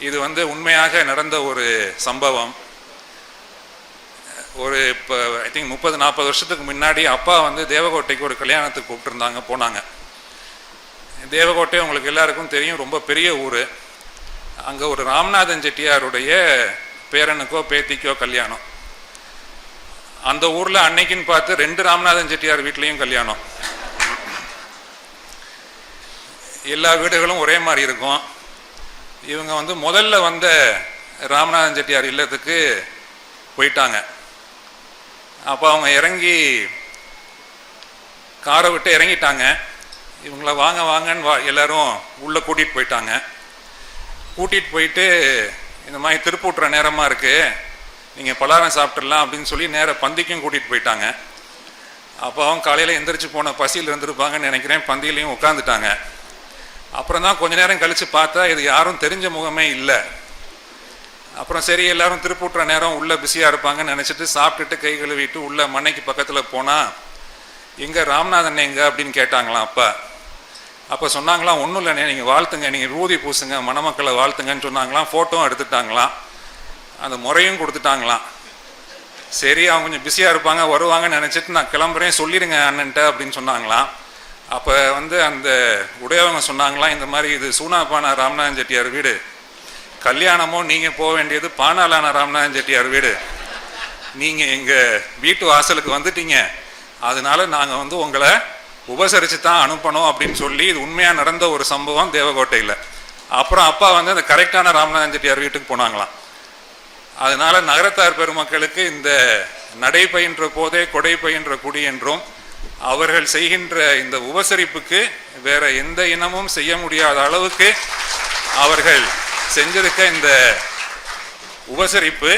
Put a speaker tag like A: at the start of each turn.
A: இது வந்து உண்மையாக நடந்த ஒரு சம்பவம். ஒரு இப்போ ஐ திங்க் முப்பது நாற்பது வருஷத்துக்கு முன்னாடி அப்பா வந்து தேவகோட்டைக்கு ஒரு கல்யாணத்துக்கு கூப்பிட்டுருந்தாங்க போனாங்க. தேவகோட்டை உங்களுக்கு எல்லாருக்கும் தெரியும் ரொம்ப பெரிய ஊர். அங்கே ஒரு ராமநாதன் செட்டியாருடைய பேரனுக்கோ பேத்திக்கோ கல்யாணம். அந்த ஊரில் அன்னைக்குன்னு பார்த்து ரெண்டு ராமநாதன் செட்டியார் வீட்லேயும் கல்யாணம். எல்லா வீடுகளும் ஒரே மாதிரி இருக்கும். இவங்க வந்து முதல்ல வந்த ராமநாதன் செட்டியார் இல்லத்துக்கு போயிட்டாங்க. அப்போ அவங்க இறங்கி காரை விட்டு இறங்கிட்டாங்க. இவங்கள வாங்க வாங்கன்னு வா எல்லாரும் உள்ளே கூட்டிகிட்டு போயிட்டாங்க. கூட்டிகிட்டு போயிட்டு இந்த மாதிரி திருப்பூட்டுற நேரமாக இருக்குது நீங்கள் பலகாரம் சாப்பிட்றலாம் அப்படின்னு சொல்லி நேர பந்திக்கும் கூட்டிகிட்டு போயிட்டாங்க. அப்போ அவங்க காலையில் எந்திரிச்சு போன பசியில் இருந்திருப்பாங்கன்னு நினைக்கிறேன். பந்தியிலையும் உட்காந்துட்டாங்க அப்புறம் தான் கொஞ்ச நேரம் கழித்து பார்த்தா இது யாரும் தெரிஞ்ச முகமே இல்லை. அப்புறம் சரி எல்லாரும் திருப்பூட்டுற நேரம் உள்ளே பிஸியாக இருப்பாங்கன்னு நினச்சிட்டு சாப்பிட்டுட்டு கை கழுவிட்டு உள்ளே மண்ணைக்கு பக்கத்தில் போனால் எங்கே ராம்நாதன் எங்க? அப்படின்னு கேட்டாங்களாம் அப்பா. அப்போ சொன்னாங்களாம் ஒன்றும் இல்லைண்ணே நீங்கள் வாழ்த்துங்க நீங்கள் ரூதி பூசுங்க மணமக்களை வாழ்த்துங்கன்னு சொன்னாங்களாம் ஃபோட்டோவும் எடுத்துட்டாங்களாம். அந்த முறையும் கொடுத்துட்டாங்களாம். சரி அவங்க கொஞ்சம் பிஸியாக இருப்பாங்க வருவாங்கன்னு நினச்சிட்டு நான் கிளம்புறேன் சொல்லிடுங்க அண்ணன்ட்ட அப்படின்னு சொன்னாங்களாம். அப்போ வந்து அந்த உடையவங்க சொன்னாங்களாம் இந்த மாதிரி இது சூனாபானா ராமநாதன் செட்டியார் வீடு. கல்யாணமோ நீங்கள் போக வேண்டியது பானாலான ராமநாதன் செட்டியார் வீடு. நீங்கள் எங்கள் வீட்டு வாசலுக்கு வந்துட்டீங்க. அதனால நாங்கள் வந்து உங்களை உபசரித்து தான் அனுப்பணும் அப்படின்னு சொல்லி இது உண்மையாக நடந்த ஒரு சம்பவம் தேவகோட்டையில். அப்புறம் அப்பா வந்து அந்த கரெக்டான ராமநாதன் செட்டியார் வீட்டுக்கு போனாங்களாம். அதனால நகரத்தார் பெருமக்களுக்கு இந்த நடை பயின்ற போதே கொடை பயின்ற குடி என்றும் அவர்கள் செய்கின்ற இந்த உபசரிப்புக்கு வேற எந்த இனமும் செய்ய முடியாத அளவுக்கு அவர்கள் செஞ்சிருக்க இந்த உபசரிப்பு